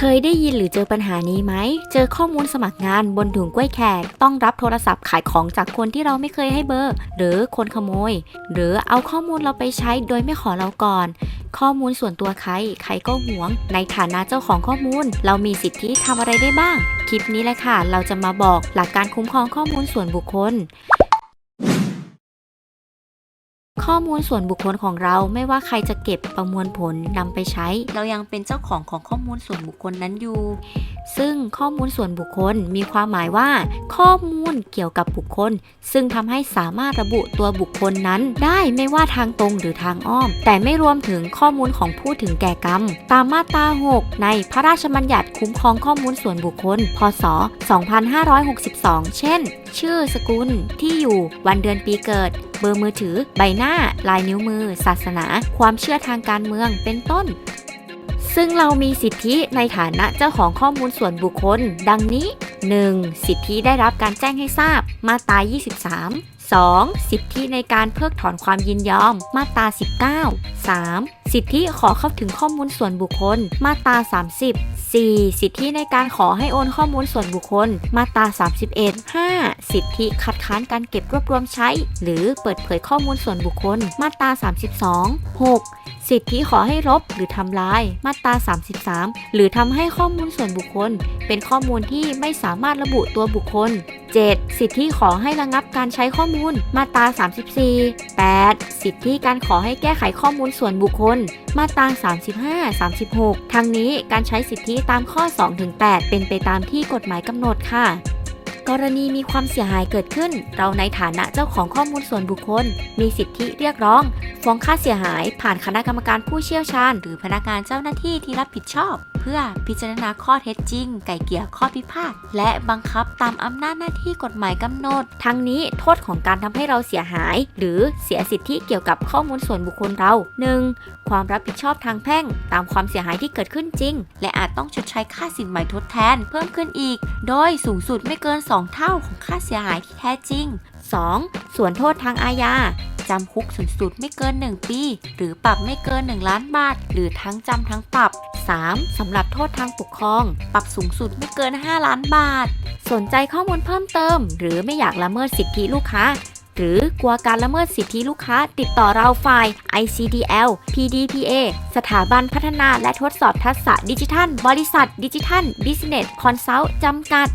เคยได้ยินหรือเจอปัญหานี้ไหม เจอข้อมูลสมัครงานบนถุงกล้วยแขก ต้องรับโทรศัพท์ขายของจากคนที่เราไม่เคยให้เบอร์ หรือคนขโมย หรือเอาข้อมูลเราไปใช้โดยไม่ขอเราก่อน ข้อมูลส่วนตัวใคร ใครก็หวง ในฐานะเจ้าของข้อมูล เรามีสิทธิทำอะไรได้บ้าง คลิปนี้แหละค่ะ เราจะมาบอกหลักการคุ้มครองข้อมูลส่วนบุคคล ข้อมูลส่วนบุคคลของเราไม่ว่าใครจะเก็บประมวลผลนำไปใช้ เรายังเป็นเจ้าของของข้อมูลส่วนบุคคลนั้นอยู่ ซึ่งข้อมูลส่วนบุคคลมีความหมายว่า ข้อมูลเกี่ยวกับบุคคล ซึ่งทำให้สามารถระบุตัวบุคคลนั้น ได้ไม่ว่าทางตรงหรือทางอ้อม แต่ไม่รวมถึงข้อมูลของผู้ถึงแก่กรรม ตามมาตรา 6 ในพระราชบัญญัติคุ้มครองข้อมูลส่วนบุคคล พศ 2562 เช่น ชื่อสกุลที่อยู่วันเดือนปีเกิด เบอร์มือถือ ใบหน้า ลายนิ้วมือ ศาสนา ความเชื่อทางการเมืองเป็นต้น ซึ่งเรามีสิทธิในฐานะเจ้าของข้อมูลส่วนบุคคล ดังนี้ 1. สิทธิได้รับการแจ้งให้ทราบมาตรา23 2. สิทธิในการเพิกถอนความยินยอม มาตรา 19 3. สิทธิขอเข้าถึงข้อมูลส่วนบุคคล มาตรา 30 4. สิทธิในการขอให้โอนข้อมูลส่วนบุคคล มาตรา 31 5. สิทธิคัดค้านการเก็บรวบรวมใช้ หรือเปิดเผยข้อมูลส่วนบุคคล มาตรา 32 6. สิทธิขอให้ลบหรือทำลาย มาตรา 33 หรือทำให้ข้อมูลส่วนบุคคล เป็นข้อมูลที่ไม่สามารถระบุตัวบุคคล 7. สิทธิขอให้ระงับการใช้ข้อมูล มาตรา 34 8. สิทธิการขอให้แก้ไขข้อมูลส่วนบุคคล มาตรา 35 36 ทั้งนี้การใช้สิทธิตามข้อ 2-8 เป็นไปตามที่กฎหมายกำหนดค่ะ กรณีมีความเสียหายเกิดขึ้น เราในฐานะเจ้าของข้อมูลส่วนบุคคล มีสิทธิเรียกร้องฟ้องค่าเสียหาย ผ่านคณะกรรมการผู้เชี่ยวชาญ หรือพนักงานเจ้าหน้าที่ที่รับผิดชอบ พื่อพิจารณาข้อเท็จจริง ไก่เกี่ยข้อพิพาทและบังคับตามอำนาจหน้าที่กฎหมายกำหนด ทั้งนี้โทษของการทำให้เราเสียหาย หรือเสียสิทธิเกี่ยวกับข้อมูลส่วนบุคคลเรา 1. ความรับผิดชอบทางแพ่ง ตามความเสียหายที่เกิดขึ้นจริง และอาจต้องชดใช้ค่าสินไหมทดแทน เพิ่มขึ้นอีก โดยสูงสุดไม่เกิน 2 เท่าของค่าเสียหายที่แท้จริง 2. ส่วนโทษทางอาญา จำคุกสูงสุดไม่เกิน 1 ปี หรือปรับไม่เกิน 1 ล้านบาท หรือทั้งจำทั้งปรับ 3. สำหรับโทษทางปกครอง ปรับสูงสุดไม่เกิน 5 ล้านบาท สนใจข้อมูลเพิ่มเติม หรือไม่อยากละเมิดสิทธิลูกค้า หรือกลัวการละเมิดสิทธิลูกค้า ติดต่อเราฝ่าย ICDL PDPA สถาบันพัฒนาและทดสอบทักษะดิจิทัล บริษัทดิจิทัล Business Consult จำกัด